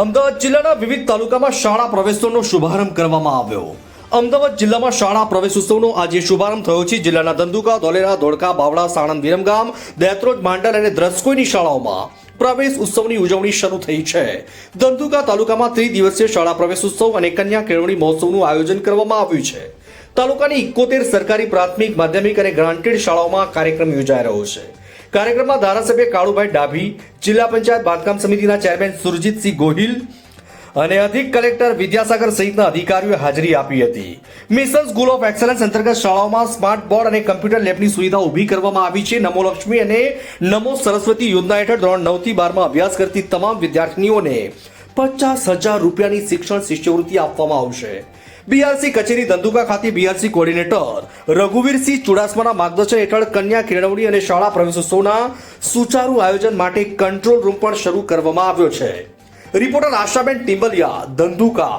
અમદાવાદ જિલ્લાના વિવિધ તાલુકામાં શાળા પ્રવેશોત્સવનો શુભારંભ કરવામાં આવ્યો. અમદાવાદ જિલ્લામાં શાળા પ્રવેશોત્સવનો આજે શુભારંભ થયો છે. જિલ્લાના ધંધુકા, ધોલેરા, ધોળકા બાવળા સાણંદ, વિરમગામ દેત્રોજ માંડલ અને દ્રસ્કોઈની શાળાઓમાં પ્રવેશ ઉત્સવની ઉજવણી શરૂ થઈ છે. ધંધુકા તાલુકામાં ત્રિદિવસીય શાળા પ્રવેશ ઉત્સવ અને કન્યા કેળવણી મહોત્સવનું આયોજન કરવામાં આવ્યું છે. તાલુકાની ઇકોતેર સરકારી પ્રાથમિક, માધ્યમિક અને ગ્રાન્ટેડ શાળાઓમાં કાર્યક્રમ યોજાઈ રહ્યો છે. કાર્યક્રમમાં ધારાસભ્ય કાળુભાઈ ડાભી, જિલ્લા પંચાયત બાંધકામ સમિતિના ચેરમેન સુરજીતસિંહ ગોહિલ અને અધિક કલેક્ટર વિદ્યાસાગર સહિતના અધિકારીઓએ હાજરી આપી હતી. મિશન સ્કૂલ ઓફ એક્સલન્સ અંતર્ગત શાળાઓમાં સ્માર્ટ બોર્ડ અને કમ્પ્યુટર લેબની સુવિધા ઊભી કરવામાં આવી છે. નમો લક્ષ્મી અને નમો સરસ્વતી યોજના હેઠળ ધોરણ નવથી બારમાં અભ્યાસ કરતી તમામ વિદ્યાર્થીઓને પચાસ હજાર રૂપિયાની શિક્ષણ શિષ્યવૃત્તિ આપવામાં આવશે. બીઆરસી કચેરી ધંધુકા ખાતે બીઆરસી કોર્ડિનેટર રઘુવીરસિંહ ચુડાસમાના માર્ગદર્શન હેઠળ કન્યા કેળવણી અને શાળા પ્રવેશોત્સવના સુચારુ આયોજન માટે કંટ્રોલ રૂમ પણ શરૂ કરવામાં આવ્યો છે. રિપોર્ટર આશાબેન ટિમ્બલિયા ધંધુકા.